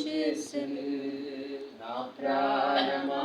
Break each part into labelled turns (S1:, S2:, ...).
S1: చేసి నా ప్రాణమా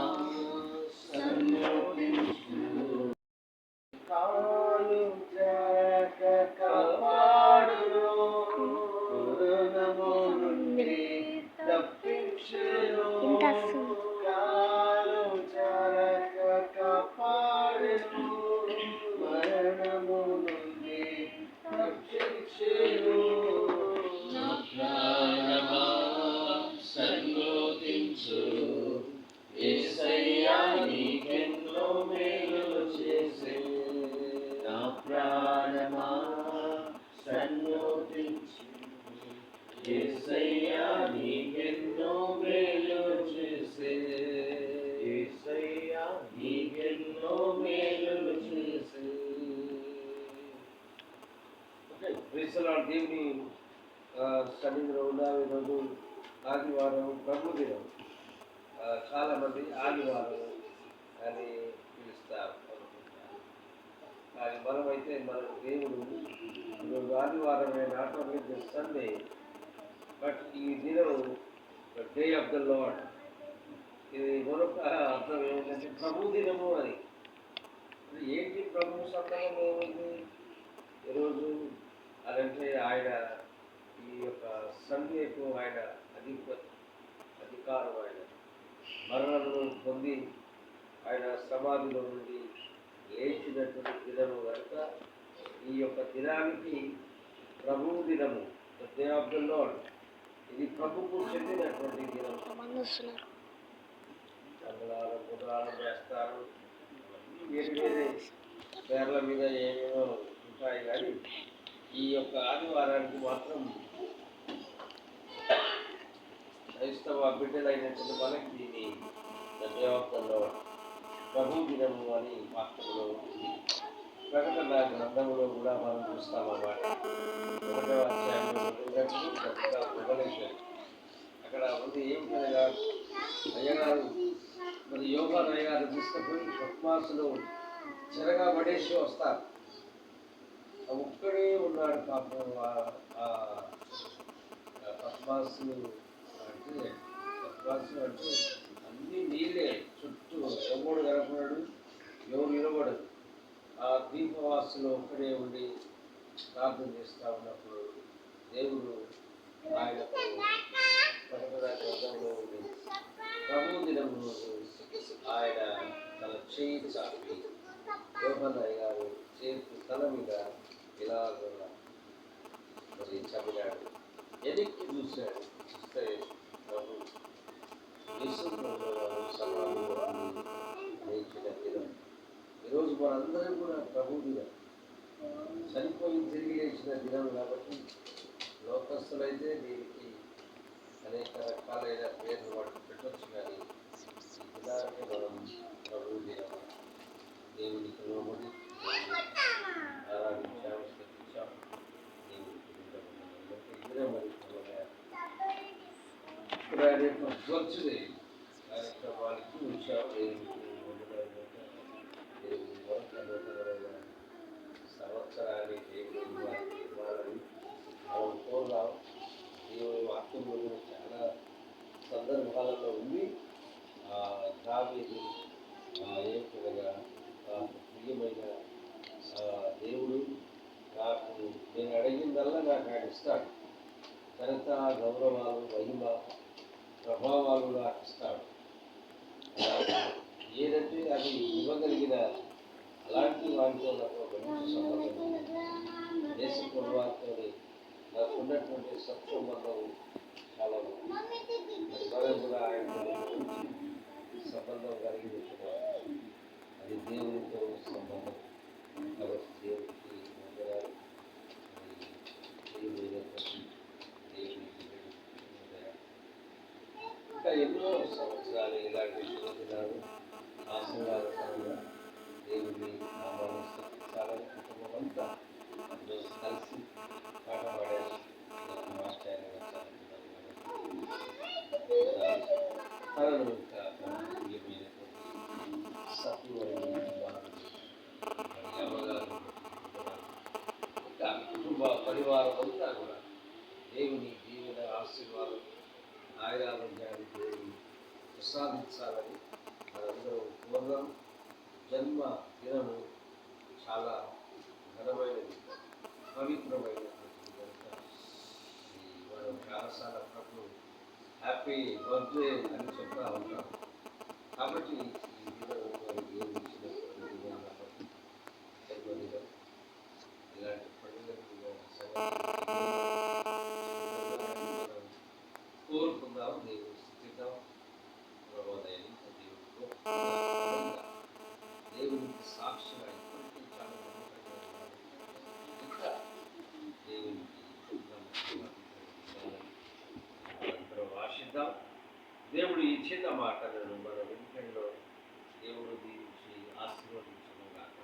S1: సన్నిధిలో ఉన్నాం ఈరోజు ఆదివారం ప్రభు దినం ఆదివారం అని పిలుస్తారు. అనుకుంటారు. కానీ మనమైతే మన దేవుడు ఈరోజు ఆదివారమే not only the Sunday but ఈ దినం డే ఆఫ్ ద లాడ్ ఇది మరొక అర్థం ఏమిటంటే ప్రభు దినము అని ఏంటి ప్రభు సందర్భం ఏమైంది? ఈరోజు అదంటే ఆయన యొక్క ఆయన అధిప అధికారం ఆయన. మరణను పొంది ఆయన సమాధిలో నుండి లేచినటువంటి దినము కనుక ఈ యొక్క దినానికి ప్రభు దినము డే ఆఫ్ ద ఇది ప్రభుకు చెందినటువంటి దినం. చంద్రాలు గుర్రాలు వేస్తారు వేరే పేర్ల మీద ఏమేమో ఉంటాయి కానీ ఈ యొక్క ఆదివారానికి మాత్రం క్రైస్తవ బిడ్డలైనటువంటి మనకి దీని దేవతల్లో ప్రభు దినము అని వాక్యంలో ఉంది. ప్రకటన గ్రంథంలో కూడా మనం చూస్తామన్నమాట ఒకటవ అధ్యాయంలో అక్కడ ఉంది ఏమిటనగా అయ్యగారు మరి యోగా అయ్యగారు తీసుకుపోయి పద్మాసులు చెరగా పడేసి వస్తారు. ఒక్కడే ఉన్నాడు పాపం ఆ- ఆ పద్మాసులు అంటే పద్మాసులు అంటే అన్ని నీళ్ళే చుట్టూ ఎవడు కనపడాడు ఎవరు నిలబడదు ఆ దీపవాసులు ఒక్కడే ఉండి ప్రార్థన చేస్తూ ఉన్నప్పుడు దేవుడు ఆయన ప్రకటన గ్రంథంలో ఉండి ప్రభు దినము రోజు ఆయన తన చేయి చాపి యోహన్నయ్య గారు చేతి తల మీద ఇలా మరి చదివాడు. ఎదిక్కి చూశాడు. వారందరూ కూడా ప్రభు దినం చనిపోయి తిరిగి లేచిన దినం కాబట్టి లోకస్తులైతే దీనికి అనేక రకాలైన పేర్లు వాటికి పెట్టవచ్చు కానీ ఇలాగే మనం ప్రభు దినం దేవునికి లోబడి ఆరాధించాము స్థితించాము దేవునికి మరి ఇప్పుడు ఆయన యొక్క బర్త్డే కార్యక్రమానికి వచ్చాము. దేవునికి సంవత్సరాన్ని దేవుని ఇవ్వాలి- ఇవ్వాలని మనం కోరుదాం దేవుని వాక్యంలో చాలా సందర్భాలలో ఉంది ఆ దావీదు ఆ ఏకగా నాకు ప్రియమైన దేవుడు నాకు నేను అడిగిందల్లా నాకు ఆయన ఇస్తాడు. ఘనత గౌరవాలు మహిమ ప్రభావాలు నాకు ఇస్తాడు. ఏదంటే అది ఇవ్వగలిగిన అలాంటి వాటితో నాకు ఒక మంచి సంబంధం ఉంది. దేశ ప్రభుత్వంతో నాకు ఉన్నటువంటి సత్సంబంధం చాలా ఉంది మరి మనం కూడా ఆయనతో మంచి సంబంధం కలిగి ఉంటున్నాం అది దేవునితో సంబంధం కాబట్టి దేవునికి వందనాలు మరి దేవుడైనటువంటి దేవునికి వందనాలు. ఇంకా ఎన్నో సంవత్సరాలు ఇలాంటి దినాలు వారు పరివారం అంతా కూడా. దేవుని జీవిత ఆశీర్వాదం ఆయురారోగ్యాన్ని దేవుని ప్రసాదించాలని మనందరం కోరుదాం. జన్మ దినము చాలా ఘనమైనది పవిత్రమైనటువంటి కనుక మనం చాలాసార్లు అప్పుడప్పుడు హ్యాపీ బర్త్డే అని చెప్తా ఉంటాం. కాబట్టి ఈ నిశ్చిత మాటలను మన వెనుకల్లో దేవుడు దీవించి ఆశీర్వదించడం కాక